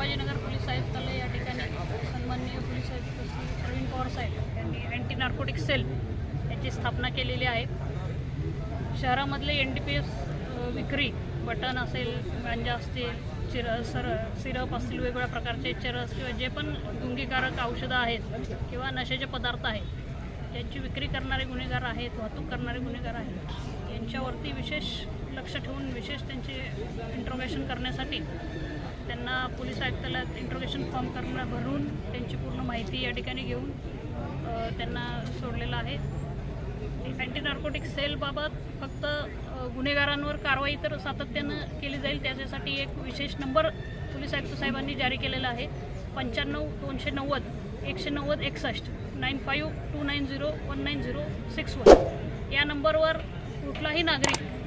Sambhajinagar police आयुक्तालय या ठिकाणी सन्माननीय पोलीस आयुक्त श्री प्रवीण पवार साहेब यांनी अँटी नार्कोटिक सेल याची स्थापना केलेली आहे. शहरामधले एन डी पी एस विक्री बटन असेल गांजा असतील चिर सर सिरप असतील वेगवेगळ्या प्रकारचे चरस किंवा जे पण गुंगीकारक औषधं आहेत किंवा नशेचे पदार्थ आहेत यांची विक्री करणारे गुन्हेगार आहेत वाहतूक करणारे गुन्हेगार आहेत यांच्यावरती विशेष लक्ष ठेवून विशेष त्यांचे इंट्रोगेशन करण्यासाठी त्यांना पोलीस आयुक्ताला इंट्रोगेशन फॉर्म करणं भरून त्यांची पूर्ण माहिती या ठिकाणी घेऊन त्यांना सोडलेलं आहे. अँटी नार्कोटिक सेलबाबत फक्त गुन्हेगारांवर कारवाई तर सातत्यानं केली जाईल. त्याच्यासाठी एक विशेष नंबर पोलीस आयुक्त साहेबांनी जारी केलेला आहे. पंच्याण्णव दोनशे नव्वद एकशे नव्वद एकसष्ट nine five two nine zero one nine zero six one. या नंबरवर कुठलाही नागरिक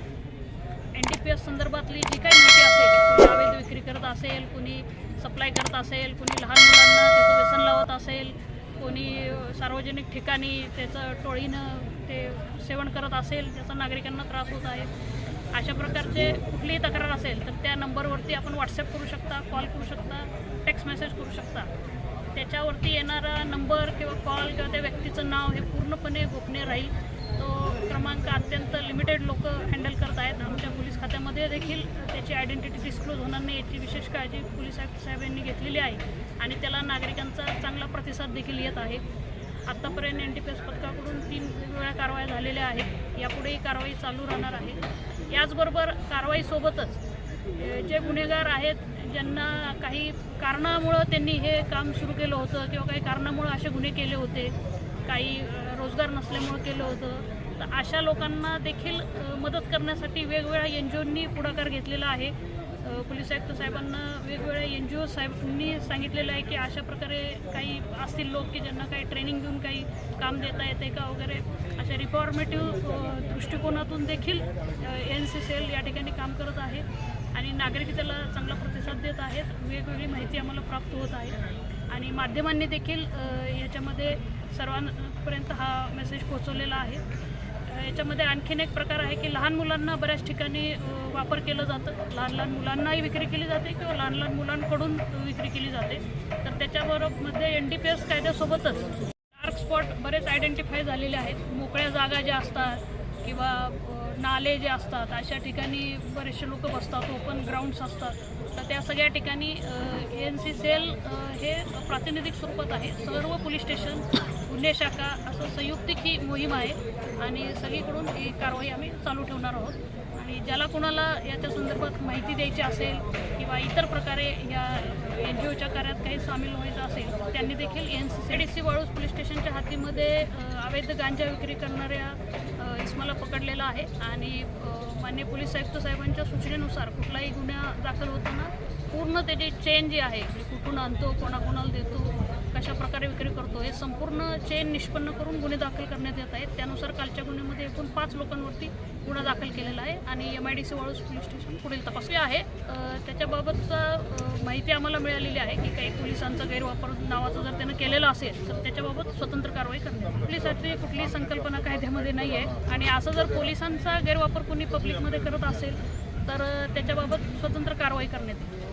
एस संदर्भातली जी काही माहिती असेल कोणी अवैध विक्री करत असेल कोणी सप्लाय करत असेल कोणी लहान मुलांना त्याचं व्यसन लावत असेल कोणी सार्वजनिक ठिकाणी त्याचं टोळीनं ते सेवन करत असेल त्याचा नागरिकांना त्रास होत आहे. अशा प्रकारचे कुठलीही तक्रार असेल तर त्या नंबरवरती आपण व्हॉट्सअप करू शकता कॉल करू शकता टेक्स्ट मेसेज करू शकता. त्याच्यावरती येणारा नंबर किंवा कॉल किंवा त्या व्यक्तीचं नाव हे पूर्णपणे गोपनीय राहील. तो क्रमांक अत्यंत लिमिटेड लोक हँडल करतात. खात्यामध्ये देखील त्याची आयडेंटिटी डिस्क्लोज होणार नाही याची विशेष काळजी पोलीस आयुक्त साहेब यांनी घेतलेली आहे. आणि त्याला नागरिकांचा चांगला प्रतिसाद देखील येत आहे. आत्तापर्यंत एन टी पी एस पथकाकडून तीन वेगवेगळ्या कारवाया झालेल्या आहेत. यापुढेही कारवाई चालू राहणार आहे. याचबरोबर कारवाईसोबतच जे गुन्हेगार आहेत ज्यांना काही कारणामुळं त्यांनी हे काम सुरू केलं होतं किंवा काही कारणामुळं असे गुन्हे केले होते काही रोजगार नसल्यामुळं केलं होतं अशा लोकांना देखील मदत करण्यासाठी वेगवेगळ्या एन जी ओंनी पुढाकार घेतलेला आहे. पोलीस आयुक्त साहेबांना वेगवेगळ्या एन जी ओ साहेबांनी सांगितलेलं आहे की अशा प्रकारे काही असतील लोक की ज्यांना काही ट्रेनिंग देऊन काही काम देता येते का वगैरे अशा रिफॉर्मेटिव्ह दृष्टिकोनातून देखील एन सी सेल या ठिकाणी काम करत आहे आणि नागरिक त्याला चांगला प्रतिसाद देत आहेत. वेगवेगळी माहिती आम्हाला प्राप्त होत आहे. आणि माध्यमांनी देखील याच्यामध्ये सर्वांपर्यंत हा मेसेज पोहोचवलेला आहे. त्याच्यामध्ये याच्यामध्ये आणखीन एक प्रकार आहे की लहान मुलांना बऱ्याच ठिकाणी वापर केलं जातं. लहान लहान मुलांनाही विक्री केली जाते किंवा लहान लहान मुलांकडून विक्री केली जाते. तर त्याच्याबरोबरमध्ये एन डी पी एस कायद्यासोबतच डार्क स्पॉट बरेच आयडेंटिफाय झालेले आहेत. मोकळ्या जागा ज्या असतात किंवा नाले जे असतात अशा ठिकाणी बरेचसे लोक बसतात ओपन ग्राउंड्स असतात. तर त्या सगळ्या ठिकाणी एन सी सेल हे प्रातिनिधिक स्वरूपात आहे. सर्व पोलीस स्टेशन गुन्हे शाखा असं संयुक्तिक ही मोहीम आहे आणि सगळीकडून ही कारवाई आम्ही चालू ठेवणार आहोत. आणि ज्याला कोणाला याच्या संदर्भात माहिती द्यायची असेल किंवा इतर प्रकारे या एन जी कार्यात काही सामील व्हायचं असेल त्यांनी देखील N C D C Waluj police स्टेशनच्या हातीमध्ये अवैध गांजा विक्री करणाऱ्या इस्माला पकडलेला आहे. आणि अ, मान्य पोलीस आयुक्त साहेबांच्या सूचनेनुसार कुठलाही गुन्हा दाखल होताना पूर्ण त्याची चेन जी आहे म्हणजे कुठून आणतो कोणाकोणाला देतो अशा प्रकारे विक्री करतो हे संपूर्ण चेन निष्पन्न करून गुन्हे दाखल करण्यात येत आहेत. त्यानुसार कालच्या गुन्ह्यामध्ये एकूण पाच लोकांवरती गुन्हा दाखल केलेला आहे आणि M I D C Waluj police station पुढील तपास आहे. त्याच्याबाबतचा माहिती आम्हाला मिळालेली आहे की काही पोलिसांचा गैरवापर नावाचा जर त्यानं केलेला असेल तर त्याच्याबाबत स्वतंत्र कारवाई करण्यात पोलिसाची कुठलीही संकल्पना कायद्यामध्ये नाही आहे आणि असं जर पोलिसांचा गैरवापर कोणी पब्लिकमध्ये करत असेल तर त्याच्याबाबत स्वतंत्र कारवाई करण्यात येईल.